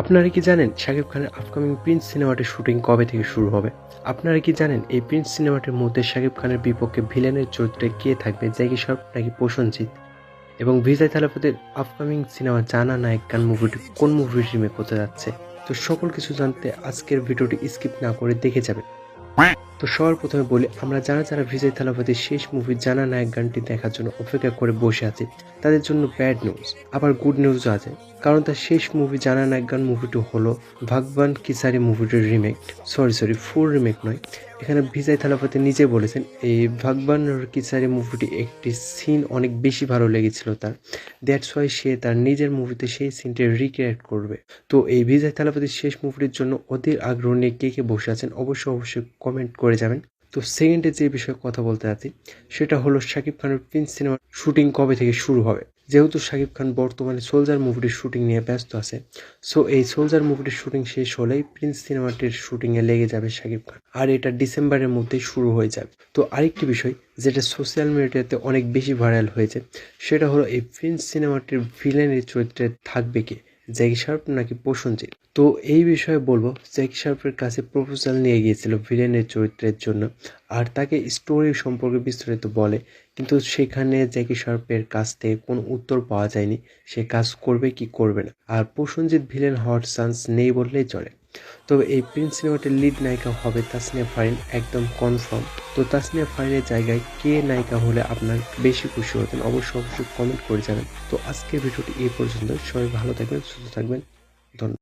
আপনারা কি জানেন শাকিব খানের আপকামিং প্রিন্স সিনেমাটির শুটিং কবে থেকে শুরু হবে? আপনারা কি জানেন এই প্রিন্স সিনেমাটির মধ্যে শাকিব খানের বিপক্ষে ভিলেনের চরিত্রে কে থাকবে? জ্যাকি সব নাকি প্রসঞ্জিৎ এবং বিজয় থালাপতির আপকামিং সিনেমা জানা নায়ক গান মুভিটি কোন মুভি রিমেক হতে যাচ্ছে? তো সকল কিছু জানতে আজকের ভিডিওটি স্কিপ না করে দেখে যাবেন। তো সবার প্রথমে বলি, আমরা যারা যারা বিজয় থালাপতির শেষ মুভি জানা নায়ক গানটি দেখার জন্য অপেক্ষা করে বসে আছি, তাদের জন্য ব্যাড নিউজ আবার গুড নিউজও আছে। কারণ তার শেষ মুভি জানা নায়ক গান মুভিটি হলো ভাগবান কিসারি মুভিটির remake sorry sorry full remake নয়। এখানে বিজয় থালাপতি নিজে বলেছেন, এই ভাগবান কিসারি মুভিটি একটি সিন অনেক বেশি ভালো লেগেছিল তার। দ্যাটস ওয়াই সে তার নিজের মুভিতে সেই সিনটি রিক্রিয়েট করবে। তো এই বিজয় থালাপতির শেষ মুভিটির জন্য অধীর আগ্রহ নিয়ে কে কে বসে আছেন, অবশ্যই অবশ্যই কমেন্ট করে যাবেন। তো সেকেন্ডে যে বিষয়ে কথা বলতে আছি সেটা হলো শাকিব খানের প্রিন্স সিনেমার শুটিং কবে থেকে শুরু হবে? যেহেতু শাকিব খান বর্তমানে সোলজার মুভিটির শুটিং নিয়ে ব্যস্ত আছে সো এই সোলজার মুভিটির শুটিং শেষ হলেই প্রিন্স সিনেমাটির শুটিংয়ে লেগে যাবে শাকিব খান। আর এটা ডিসেম্বরের মধ্যেই শুরু হয়ে যাবে। তো আরেকটি বিষয়, যেটা সোশ্যাল মিডিয়াতে অনেক বেশি ভাইরাল হয়েছে, সেটা হলো এই প্রিন্স সিনেমাটির ভিলেনের চরিত্রে থাকবে কে? জ্যাকি শার্প নাকি প্রসঞ্জিৎ? তো এই বিষয়ে বলব জ্যাকি শার্পের কাছে প্রপোজাল নিয়ে গিয়েছিল ভিলেনের চরিত্রের জন্য, আর তাকে স্টোরি সম্পর্কে বিস্তারিত বলে, কিন্তু সেখানে জ্যাকি শার্পের কাছ থেকে কোনো উত্তর পাওয়া যায়নি, সে কাজ করবে কি করবে না, আর প্রসঞ্জিৎ ভিলেন হওয়ার চান্স নেই বললেই চলে। তবে এই প্রিন্স সিনেমাটির লিড নায়িকা হবে তাসনিয়া ফারিন, একদম কনফার্ম তো তাসনিয়া ফারিনের জায়গায় কে নায়িকা হলে আপনার বেশি খুশি হতেন অবশ্যই অবশ্যই কমেন্ট করে যাবেন তো আজকের ভিডিওটি এই পর্যন্ত সবাই ভালো থাকবেন, সুস্থ থাকবেন, ধন্যবাদ।